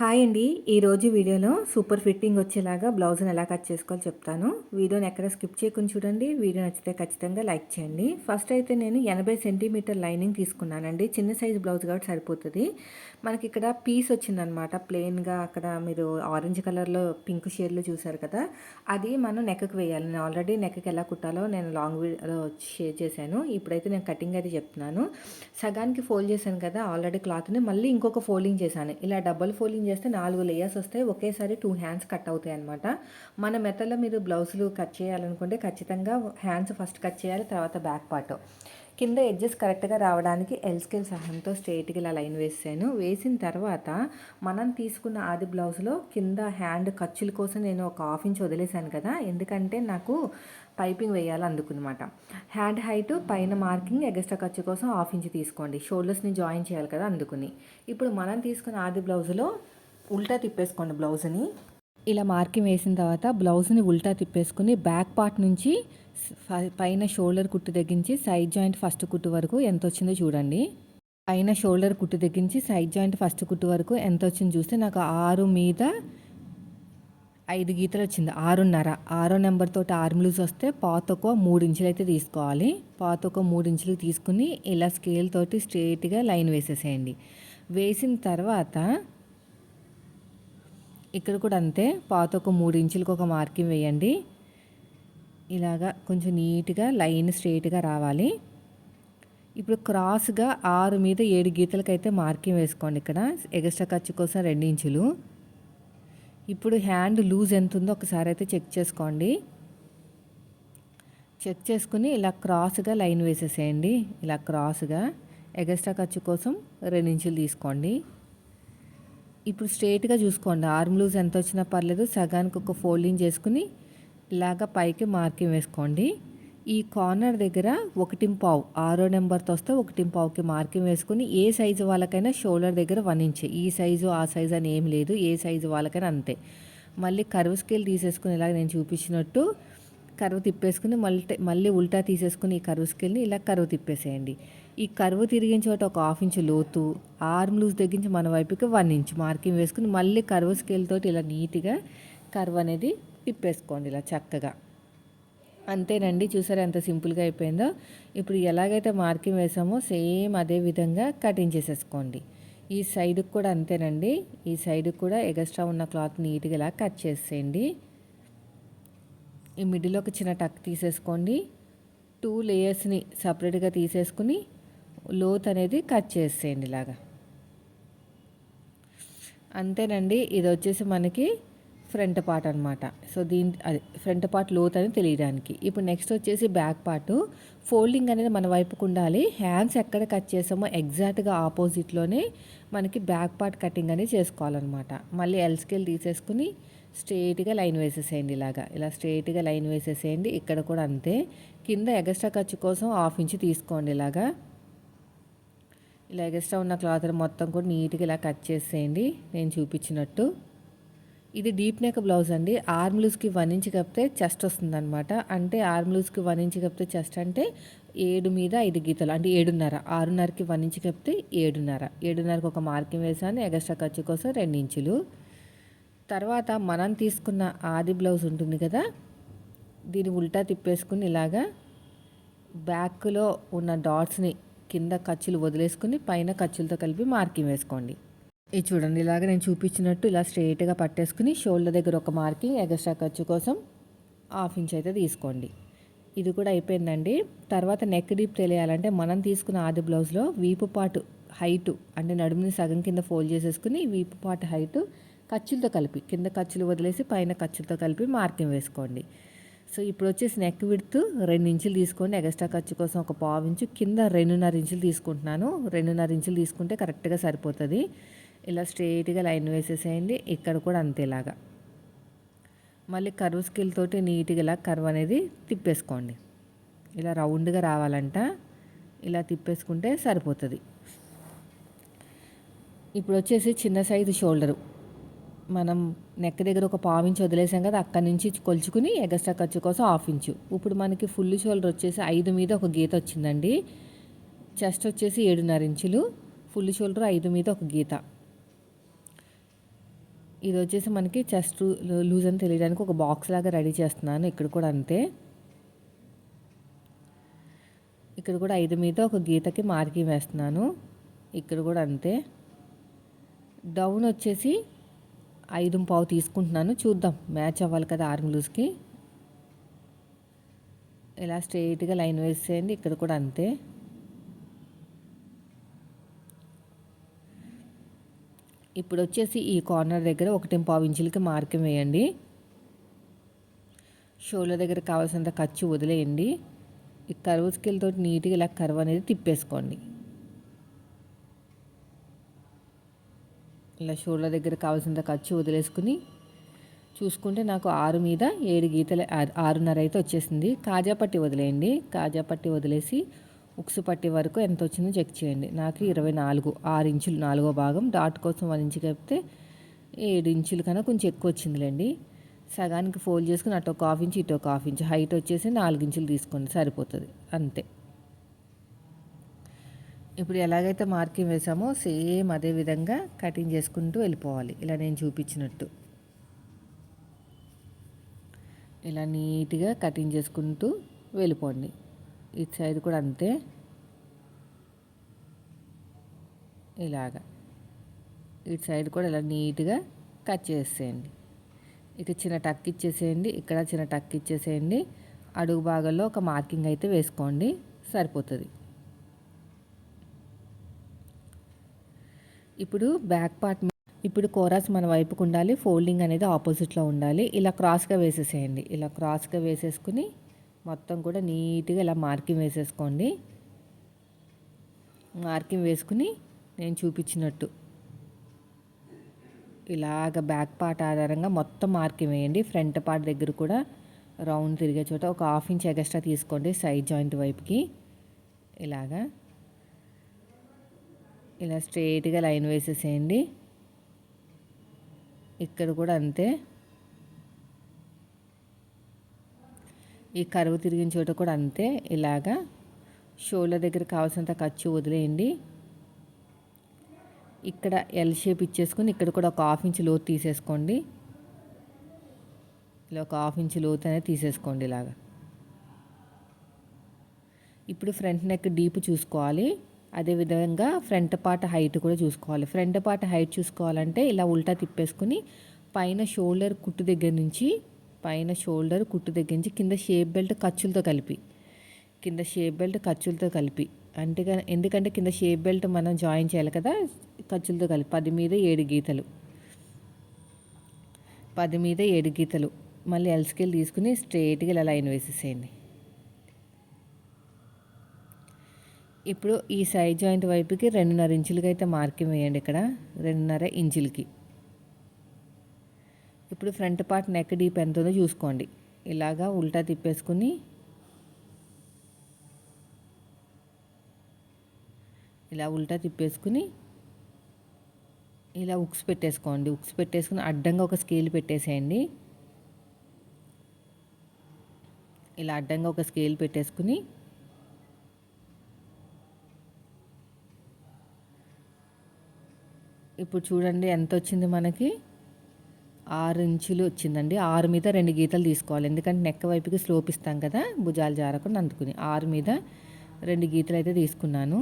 Hi అండి. ఈరోజు వీడియోలో సూపర్ ఫిట్టింగ్ వచ్చేలాగా బ్లౌజ్ని ఎలా కట్ చేసుకోవాలో చెప్తాను. వీడియోని ఎక్కడ స్కిప్ చేయకుండా చూడండి. వీడియో నచ్చితే ఖచ్చితంగా లైక్ చేయండి. ఫస్ట్ అయితే నేను ఎనభై సెంటీమీటర్ లైనింగ్ తీసుకున్నానండి. చిన్న సైజ్ బ్లౌజ్ కాబట్టి సరిపోతుంది. మనకి ఇక్కడ పీస్ వచ్చిందనమాట. ప్లెయిన్గా అక్కడ మీరు ఆరెంజ్ కలర్లో పింక్ షేడ్లో చూసారు కదా. అది మనం నెక్కకు వేయాలి. నేను ఆల్రెడీ నెక్కకి ఎలా కుట్టాలో నేను లాంగ్ వీడియోలో షేర్ చేశాను. ఇప్పుడైతే నేను కటింగ్ అయితే చెప్తున్నాను. సగానికి ఫోల్డ్ చేశాను కదా ఆల్రెడీ క్లాత్ని. మళ్ళీ ఇంకొక ఫోల్డింగ్ చేశాను. ఇలా డబల్ ఫోల్డింగ్ చేస్తే నాలుగు లేయర్స్ వస్తాయి. ఒకేసారి టూ హ్యాండ్స్ కట్ అవుతాయి అనమాట మన మెథడ్లో మీరు బ్లౌజులు కట్ చేయాలనుకుంటే ఖచ్చితంగా హ్యాండ్స్ ఫస్ట్ కట్ చేయాలి తర్వాత బ్యాక్ పార్ట్ కింద ఎడ్జెస్ కరెక్ట్గా రావడానికి ఎల్ స్కేల్ సహాయంతో స్ట్రైట్గా ఇలా లైన్ వేసాను. వేసిన తర్వాత మనం తీసుకున్న ఆది బ్లౌజ్లో కింద హ్యాండ్ ఖర్చుల కోసం నేను ఒక హాఫ్ ఇంచ్ వదిలేశాను కదా. ఎందుకంటే నాకు పైపింగ్ వేయాలి అందుకునమాట హ్యాండ్ హైట్ పైన మార్కింగ్ ఎగస్ట్రా ఖర్చు కోసం హాఫ్ ఇంచ్ తీసుకోండి. షోల్డర్స్ని జాయిన్ చేయాలి కదా అందుకుని. ఇప్పుడు మనం తీసుకున్న ఆది బ్లౌజ్లో ఉల్టా తిప్పేసుకోండి బ్లౌజ్ని. ఇలా మార్కింగ్ వేసిన తర్వాత బ్లౌజ్ని ఉల్టా తిప్పేసుకుని బ్యాక్ పార్ట్ నుంచి పైన షోల్డర్ కుట్టు తగ్గించి సైడ్ జాయింట్ ఫస్ట్ కుట్టు వరకు ఎంత వచ్చిందో చూడండి. పైన షోల్డర్ కుట్టు తగ్గించి సైడ్ జాయింట్ ఫస్ట్ కుట్టు వరకు ఎంత వచ్చిందో చూస్తే నాకు ఆరు మీద ఐదు గీతలు వచ్చింది. ఆరున్నర. ఆరో నెంబర్తో ఆర్మ్లూస్ వస్తే పాతొక మూడు ఇంచులు అయితే తీసుకోవాలి. పాతొక మూడు ఇంచులు తీసుకుని ఇలా స్కేల్ తోటి స్ట్రేట్గా లైన్ వేసేసేయండి. వేసిన తర్వాత ఇక్కడ కూడా అంతే. పాత ఒక మూడు ఇంచులకు ఒక మార్కింగ్ వేయండి. ఇలాగా కొంచెం నీట్గా లైన్ స్ట్రైట్గా రావాలి. ఇప్పుడు క్రాస్గా ఆరు మీద ఏడు గీతలకైతే మార్కింగ్ వేసుకోండి ఇక్కడ. ఎగస్ట్రా ఖర్చు కోసం రెండు ఇంచులు. ఇప్పుడు హ్యాండ్ లూజ్ ఎంత ఉందో ఒకసారి అయితే చెక్ చేసుకోండి. చెక్ చేసుకుని ఇలా క్రాస్గా లైన్ వేసేసేయండి. ఇలా క్రాస్గా ఎగస్ట్రా ఖర్చు కోసం రెండు ఇంచులు తీసుకోండి. ఇప్పుడు స్ట్రేట్గా చూసుకోండి. ఆర్మ్ లూజ్ ఎంత వచ్చినా పర్లేదు సగానికి ఒక ఫోల్డింగ్ చేసుకుని ఇలాగ పైకి మార్కింగ్ వేసుకోండి. ఈ కార్నర్ దగ్గర ఒకటి పావు ఆరో నెంబర్తో వస్తే ఒకటి పావుకి మార్కింగ్ వేసుకుని ఏ సైజు వాళ్ళకైనా షోల్డర్ దగ్గర వన్ ఇంచ్. ఈ సైజు ఆ సైజు అని ఏం లేదు ఏ సైజు వాళ్ళకైనా అంతే. మళ్ళీ కర్వ్ స్కేల్ తీసేసుకుని ఇలాగ నేను చూపించినట్టు కరువు తిప్పేసుకుని మళ్ళీ మళ్ళీ ఉల్టా తీసేసుకుని ఈ కరువు స్కేల్ని ఇలా కరువు తిప్పేసేయండి. ఈ కరువు తిరిగిన చోట ఒక హాఫ్ ఇంచ్ లోతు ఆర్మ్ లూజ్ తగ్గించి మన వైపుకి వన్ ఇంచ్ మార్కింగ్ వేసుకుని మళ్ళీ కరువు స్కేల్ తోటి ఇలా నీట్గా కరువు అనేది తిప్పేసుకోండి ఇలా చక్కగా. అంతేనండి చూసారా ఎంత సింపుల్గా అయిపోయిందో? ఇప్పుడు ఎలాగైతే మార్కింగ్ వేసామో సేమ్ అదే విధంగా కటింగ్ చేసేసుకోండి. ఈ సైడ్కి కూడా అంతేనండి ఈ సైడ్కి కూడా ఎగస్ట్రా ఉన్న క్లాత్ నీట్గా ఇలా కట్ చేసేయండి. ఈ మిడిల్ ఒక చిన్న టక్ తీసేసుకోండి. టూ లేయర్స్ని సపరేట్గా తీసేసుకుని లోత్ అనేది కట్ చేసేయండి ఇలాగా. అంతేనండి ఇది వచ్చేసి మనకి ఫ్రంట్ పార్ట్ అనమాట సో దీని అది ఫ్రంట్ పార్ట్ లోత్ అని తెలియడానికి. ఇప్పుడు నెక్స్ట్ వచ్చేసి బ్యాక్ పార్ట్. ఫోల్డింగ్ అనేది మన వైపుకు ఉండాలి. హ్యాండ్స్ ఎక్కడ కట్ చేసామో ఎగ్జాక్ట్గా ఆపోజిట్లోనే మనకి బ్యాక్ పార్ట్ కటింగ్ అనేది చేసుకోవాలన్నమాట. మళ్ళీ ఎల్ స్కేల్ తీసేసుకుని స్ట్రేట్గా లైన్ వేసేసేయండి ఇలాగా. ఇలా స్ట్రేట్గా లైన్ వేసేసేయండి. ఇక్కడ కూడా అంతే. కింద ఎగస్ట్రా ఖర్చు కోసం హాఫ్ ఇంచ్ తీసుకోండి ఇలాగా. ఇలా ఎగస్ట్రా ఉన్న క్లాత్ మొత్తం కూడా నీట్గా ఇలా కట్ చేసేయండి. నేను చూపించినట్టు. ఇది డీప్ నెక్ బ్లౌజ్ అండి. ఆర్మ్ లూజ్కి వన్ ఇంచ్ కప్పితే చెస్ట్ వస్తుందన్నమాట. అంటే ఆర్మ్ లూజ్కి వన్ ఇంచ్ కప్పితే చెస్ట్ అంటే ఏడు మీద ఐదు గీతలు అంటే ఏడున్నర. ఆరున్నరకి వన్ ఇంచ్ కప్పితే ఏడున్నర. ఏడున్నరకి ఒక మార్కింగ్ వేసాను. ఎగస్ట్రా ఖర్చు కోసం రెండు ఇంచులు. తర్వాత మనం తీసుకున్న ఆది బ్లౌజ్ ఉంటుంది కదా దీన్ని ఉల్టా తిప్పేసుకుని ఇలాగా బ్యాక్లో ఉన్న డాట్స్ని కింద ఖర్చులు వదిలేసుకుని పైన ఖర్చులతో కలిపి మార్కింగ్ వేసుకోండి. ఇది చూడండి ఇలాగ నేను చూపించినట్టు ఇలా స్ట్రైట్గా పట్టేసుకుని షోల్డర్ దగ్గర ఒక మార్కింగ్ ఎగస్ట్రా ఖర్చు కోసం హాఫ్ ఇంచ్ అయితే తీసుకోండి. ఇది కూడా అయిపోయిందండి. తర్వాత నెక్ డీప్ తెలియాలంటే మనం తీసుకున్న ఆది బ్లౌజ్లో వీపు పాటు హైటు అంటే నడుముని సగం కింద ఫోల్డ్ చేసేసుకుని వీపు పాటు హైటు ఖర్చులతో కలిపి కింద ఖర్చులు వదిలేసి పైన ఖర్చులతో కలిపి మార్కింగ్ వేసుకోండి. సో ఇప్పుడు వచ్చేసి నెక్ విడుతూ రెండు ఇంచులు తీసుకోండి ఎగస్ట్రా ఖర్చు కోసం ఒక పావు ఇంచు కింద రెండున్నర ఇంచులు తీసుకుంటున్నాను. రెండున్నర ఇంచులు తీసుకుంటే కరెక్ట్గా సరిపోతుంది. ఇలా స్ట్రైట్గా లైన్ వేసేసేయండి. ఇక్కడ కూడా అంతేలాగా. మళ్ళీ కర్వ్ స్కిల్ తోటి నీట్గా ఇలా కర్వ్ అనేది తిప్పేసుకోండి. ఇలా రౌండ్గా రావాలంట. ఇలా తిప్పేసుకుంటే సరిపోతుంది. ఇప్పుడు వచ్చేసి చిన్న సైజు షోల్డరు. మనం నెక్ దగ్గర ఒక పావు ఇంచు వదిలేసాం కదా అక్కడి నుంచి కొలుచుకుని ఎగస్ట్రా ఖర్చు కోసం హాఫ్ ఇంచు ఇప్పుడు మనకి ఫుల్ షోల్డర్ వచ్చేసి ఐదు మీద ఒక గీత వచ్చిందండి. చెస్ట్ వచ్చేసి ఏడున్నర ఇంచులు ఫుల్ షోల్డర్ ఐదు మీద ఒక గీత. ఇది వచ్చేసి మనకి చెస్ట్ లూజ్ అని తెలియడానికి ఒక బాక్స్ లాగా రెడీ చేస్తున్నాను ఇక్కడ కూడా అంతే. ఇక్కడ కూడా ఐదు మీద ఒక గీతకి మార్కింగ్ వేస్తున్నాను ఇక్కడ కూడా అంతే. డౌన్ వచ్చేసి ఐదు పావు తీసుకుంటున్నాను. చూద్దాం. మ్యాచ్ అవ్వాలి కదా ఆర్మ్ లూజ్కి. ఇలా స్ట్రైట్గా లైన్ వేసేయండి. ఇక్కడ కూడా అంతే. ఇప్పుడు వచ్చేసి ఈ కార్నర్ దగ్గర ఒకటి పావు ఇంచులకి మార్కింగ్ వేయండి. షోల దగ్గర కావాల్సినంత ఖర్చు వదిలేయండి. ఈ కర్వ్ స్కేల్ నీట్గా ఇలా కర్వ్ అనేది తిప్పేసుకోండి. ఇలా షోల్డర్ దగ్గర కావాల్సినంత ఖర్చు వదిలేసుకుని చూసుకుంటే నాకు ఆరు మీద ఏడు గీతలు ఆరున్నర అయితే వచ్చేసింది. కాజా పట్టి వదిలేయండి. కాజా పట్టి వదిలేసి ఉక్సు పట్టి వరకు ఎంత వచ్చిందో చెక్ చేయండి. నాకు ఇరవై నాలుగు ఆరు ఇంచులు నాలుగో భాగం. డాట్ కోసం వన్ ఇంచు కలిపితే ఏడు ఇంచుల కన్నా కొంచెం ఎక్కువ వచ్చిందిలేండి. సగానికి ఫోల్డ్ చేసుకుని అటు ఒక హాఫ్ ఇంచు ఇటు ఒక హాఫ్ ఇంచు. హైట్ వచ్చేసి నాలుగు ఇంచులు తీసుకోండి. సరిపోతుంది. అంతే. ఇప్పుడు ఎలాగైతే మార్కింగ్ వేసామో సేమ్ అదే విధంగా కటింగ్ చేసుకుంటూ వెళ్ళిపోవాలి. ఇలా నేను చూపించినట్టు. ఇలా నీట్గా కటింగ్ చేసుకుంటూ వెళ్ళిపోండి. ఇటు సైడ్ కూడా అంతే. ఇలాగా. ఇటు సైడ్ కూడా ఇలా నీట్గా కట్ చేసేయండి. ఇక చిన్న టక్ ఇచ్చేసేయండి. ఇక్కడ చిన్న టక్ ఇచ్చేసేయండి. అడుగు భాగంలో ఒక మార్కింగ్ అయితే వేసుకోండి. సరిపోతుంది. ఇప్పుడు బ్యాక్ పార్ట్ ఇప్పుడు కోరాస్ మన వైపుకు ఉండాలి ఫోల్డింగ్ అనేది ఆపోజిట్లో ఉండాలి. ఇలా క్రాస్గా వేసేసేయండి. ఇలా క్రాస్గా వేసేసుకుని మొత్తం కూడా నీట్గా ఇలా మార్కింగ్ వేసేసుకోండి. మార్కింగ్ వేసుకుని నేను చూపించినట్టు. ఇలాగ బ్యాక్ పార్ట్ ఆధారంగా మొత్తం మార్కింగ్ వేయండి. ఫ్రంట్ పార్ట్ దగ్గర కూడా రౌండ్ తిరిగే చోట ఒక హాఫ్ ఇంచ్ ఎగస్ట్రా తీసుకోండి సైడ్ జాయింట్ వైపుకి. ఇలాగా. ఇలా స్ట్రైట్గా లైన్ వేసేసేయండి. ఇక్కడ కూడా అంతే. ఈ కరువు తిరిగిన చోట కూడా అంతే ఇలాగా. షోల్డర్ దగ్గర కావాల్సినంత ఖర్చు వదిలేయండి. ఇక్కడ ఎల్ షేప్ ఇచ్చేసుకొని ఇక్కడ కూడా ఒక హాఫ్ ఇంచ్ లోతు తీసేసుకోండి. ఇలా ఒక హాఫ్ ఇంచ్ లోతు అనేది తీసేసుకోండి ఇలాగా. ఇప్పుడు ఫ్రంట్ నెక్ డీప్ చూసుకోవాలి. అదేవిధంగా ఫ్రంట్ పార్ట్ హైట్ కూడా చూసుకోవాలి. ఫ్రంట్ పార్ట్ హైట్ చూసుకోవాలంటే ఇలా ఉల్టా తిప్పేసుకుని పైన షోల్డర్ కుట్టు దగ్గర నుంచి పైన షోల్డర్ కుట్టు దగ్గర నుంచి కింద షేప్ బెల్ట్ ఖర్చులతో కలిపి కింద షేప్ బెల్ట్ ఖర్చులతో కలిపి. అంటే ఎందుకంటే కింద షేప్ బెల్ట్ మనం జాయిన్ చేయాలి కదా ఖర్చులతో కలిపి. పది మీద ఏడు గీతలు. పది మీద ఏడు గీతలు. మళ్ళీ ఎల్స్కేల్ తీసుకుని స్ట్రైట్గా ఇలా లైన్ వేసేసేయండి. ఇప్పుడు ఈ సైడ్ జాయింట్ వైపుకి రెండున్నర ఇంచులకి అయితే మార్కింగ్ వేయండి ఇక్కడ. రెండున్నర ఇంచులకి. ఇప్పుడు ఫ్రంట్ పార్ట్ నెక్ డీప్ ఎంత ఉందో చూసుకోండి. ఇలాగా ఉల్టా తిప్పేసుకుని ఇలా ఉల్టా తిప్పేసుకుని ఇలా ఉక్స్ పెట్టేసుకోండి. ఉక్స్ పెట్టేసుకుని అడ్డంగా ఒక స్కేల్ పెట్టేసేయండి. ఇలా అడ్డంగా ఒక స్కేల్ పెట్టేసుకుని ఇప్పుడు చూడండి ఎంత వచ్చింది మనకి? ఆరు ఇంచులు వచ్చిందండి. ఆరు మీద రెండు గీతలు తీసుకోవాలి. ఎందుకంటే నెక్క వైపుకి స్లోప్ ఇస్తాం కదా భుజాలు జారకుండా అందుకుని. ఆరు మీద రెండు గీతలు అయితే తీసుకున్నాను.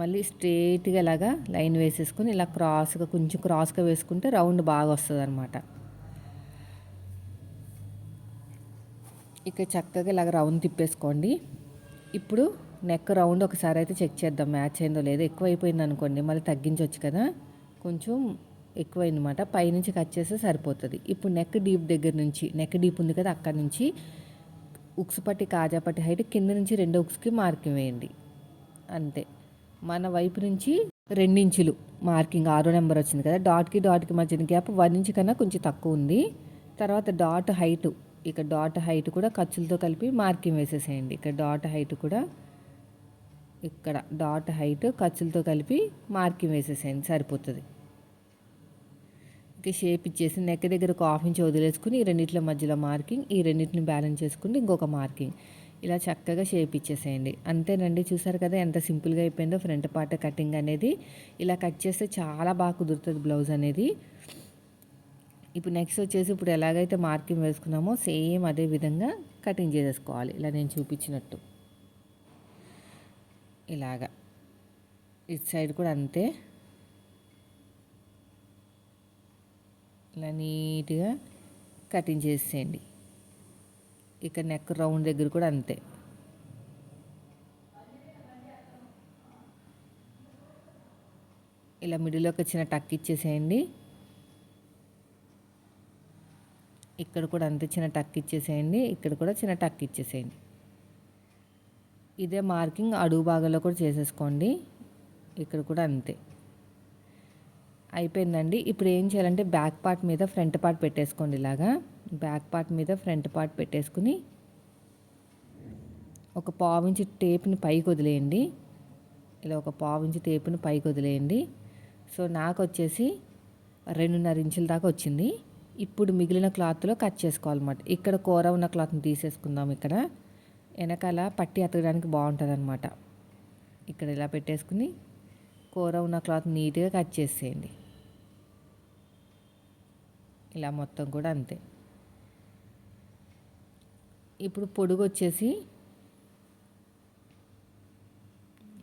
మళ్ళీ స్ట్రేట్గా ఇలాగా లైన్ వేసేసుకుని ఇలా క్రాస్గా కొంచెం క్రాస్గా వేసుకుంటే రౌండ్ బాగా వస్తుంది అనమాట ఇక చక్కగా ఇలాగ రౌండ్ తిప్పేసుకోండి. ఇప్పుడు నెక్ రౌండ్ ఒకసారి అయితే చెక్ చేద్దాం. మ్యాచ్ అయిందో లేదో ఎక్కువైపోయింది అనుకోండి మళ్ళీ తగ్గించవచ్చు కదా. కొంచెం ఎక్కువైందన్నమాట. పైనుంచి కట్ చేస్తే సరిపోతుంది. ఇప్పుడు నెక్ డీప్ దగ్గర నుంచి నెక్ డీప్ ఉంది కదా అక్కడ నుంచి ఉక్స్ పట్టి కాజా పట్టి హైట్ కింద నుంచి రెండు ఉక్స్కి మార్కింగ్ వేయండి. అంతే. మన వైపు నుంచి రెండించులు మార్కింగ్ ఆరో నెంబర్ వచ్చింది కదా. డాట్కి డాట్కి మధ్యన గ్యాప్ వన్ ఇంచ్ కన్నా కొంచెం తక్కువ ఉంది. తర్వాత డాట్ హైట్ ఇక డాట్ హైట్ కూడా ఖర్చులతో కలిపి మార్కింగ్ వేసేసేయండి. ఇక్కడ డాట్ హైట్ కూడా ఇక్కడ డాట్ హైట్ ఖర్చులతో కలిపి మార్కింగ్ వేసేసేయండి సరిపోతుంది. ఇంకా షేప్ ఇచ్చేసి నెక్ దగ్గర ఒక హాఫ్ ఇంచ్ వదిలేసుకుని ఈ రెండింటిల మధ్యలో మార్కింగ్ ఈ రెండింటిని బ్యాలెన్స్ చేసుకుని ఇంకొక మార్కింగ్ ఇలా చక్కగా షేప్ ఇచ్చేసేయండి. అంతేనండి చూసారు కదా ఎంత సింపుల్గా అయిపోయిందో ఫ్రంట్ పార్ట్ కటింగ్ అనేది. ఇలా కట్ చేస్తే చాలా బాగా కుదురుతుంది బ్లౌజ్ అనేది. ఇప్పుడు నెక్స్ట్ వచ్చేసి ఇప్పుడు ఎలాగైతే మార్కింగ్ వేసుకున్నామో సేమ్ అదే విధంగా కటింగ్ చేసేసుకోవాలి. ఇలా నేను చూపించినట్టు. ఇలాగా. ఇటు సైడ్ కూడా అంతే. ఇలా నీట్గా కటింగ్ చేసేయండి. ఇక నెక్ రౌండ్ దగ్గర కూడా అంతే. ఇలా మిడిల్లోకి చిన్న టక్ ఇచ్చేసేయండి. ఇక్కడ కూడా అంతే చిన్న టక్ ఇచ్చేసేయండి. ఇక్కడ కూడా చిన్న టక్ ఇచ్చేసేయండి. ఇదే మార్కింగ్ అడుగు భాగంలో కూడా చేసేసుకోండి. ఇక్కడ కూడా అంతే. అయిపోయిందండి. ఇప్పుడు ఏం చేయాలంటే బ్యాక్ పార్ట్ మీద ఫ్రంట్ పార్ట్ పెట్టేసుకోండి ఇలాగా. బ్యాక్ పార్ట్ మీద ఫ్రంట్ పార్ట్ పెట్టేసుకుని ఒక పావించి టేప్ని పైకి వదిలేయండి. ఇలా ఒక పావించి టేపుని పైకి వదిలేయండి. సో నాకు వచ్చేసి రెండున్నర ఇంచుల దాకా వచ్చింది. ఇప్పుడు మిగిలిన క్లాత్లో కట్ చేసుకోవాలన్నమాట. ఇక్కడ కూర ఉన్న క్లాత్ని తీసేసుకుందాం ఇక్కడ. వెనకాల పట్టి అతకడానికి బాగుంటుంది అనమాట ఇక్కడ ఇలా పెట్టేసుకుని కూర ఉన్న క్లాత్ నీట్గా కట్ చేసేయండి. ఇలా మొత్తం కూడా అంతే. ఇప్పుడు పొడుగు వచ్చేసి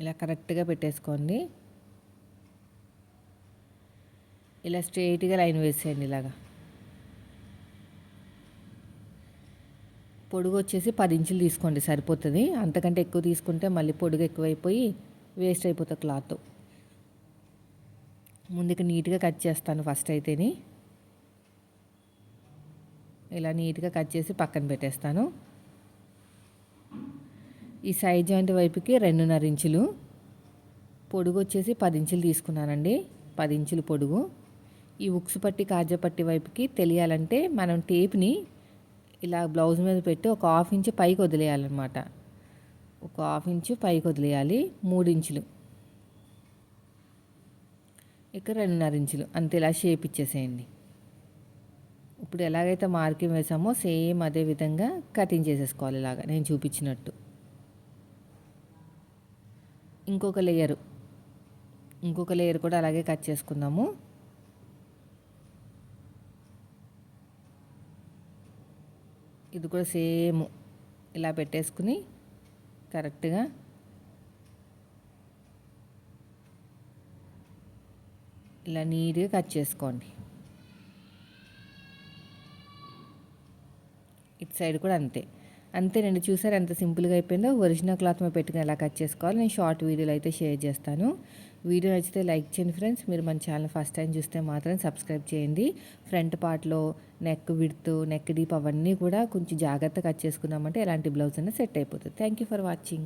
ఇలా కరెక్ట్గా పెట్టేసుకోండి. ఇలా స్ట్రైట్గా లైన్ వేసేయండి ఇలాగా. పొడుగు వచ్చేసి పది ఇంచులు తీసుకోండి సరిపోతుంది. అంతకంటే ఎక్కువ తీసుకుంటే మళ్ళీ పొడుగు ఎక్కువైపోయి వేస్ట్ అయిపోతుంది క్లాత్. ముందుకు నీట్గా కట్ చేస్తాను ఫస్ట్ అయితేని. ఇలా నీట్గా కట్ చేసి పక్కన పెట్టేస్తాను. ఈ సైడ్ జాయింట్ వైపుకి రెండున్నర ఇంచులు. పొడుగు వచ్చేసి పది ఇంచులు తీసుకున్నానండి. పది ఇంచులు పొడుగు. ఈ ఉక్సు పట్టి కాజా పట్టి వైపుకి తెలియాలంటే మనం టేప్ని ఇలా బ్లౌజ్ మీద పెట్టి ఒక హాఫ్ ఇంచు పైకి వదిలేయాలన్నమాట. ఒక హాఫ్ ఇంచు పైకి వదిలేయాలి మూడు ఇంచులు. ఇక్కడ రెండున్నర ఇంచులు. అంతే ఇలా షేప్ ఇచ్చేసేయండి. ఇప్పుడు ఎలాగైతే మార్కింగ్ వేసామో సేమ్ అదే విధంగా కటింగ్ చేసేసుకోవాలి ఇలాగా. నేను చూపించినట్టు. ఇంకొక లేయరు. ఇంకొక లేయర్ కూడా అలాగే కట్ చేసుకుందాము. ఇది కూడా సేమ్ ఇలా పెట్టేసుకుని కరెక్ట్గా ఇలా నీట్గా కట్ చేసుకోండి. ఇటు సైడ్ కూడా అంతే. అంతేనండి చూసారు ఎంత సింపుల్గా అయిపోయిందో? ఒరిజినల్ క్లాత్ మీద పెట్టుకుని ఎలా కట్ చేసుకోవాలి? నేను షార్ట్ వీడియోలు అయితే షేర్ చేస్తాను. వీడియో నచ్చితే లైక్ చేయండి ఫ్రెండ్స్. మీరు మన ఛానల్ ఫస్ట్ టైం చూస్తే మాత్రం సబ్స్క్రైబ్ చేయండి. ఫ్రంట్ పార్ట్లో నెక్ విడ్త్ నెక్ డీప్ అవన్నీ కూడా కొంచెం జాగ్రత్తగా కట్ చేసుకున్నామంటే ఎలాంటి బ్లౌజ్ అయినా సెట్ అయిపోతుంది. Thank you for watching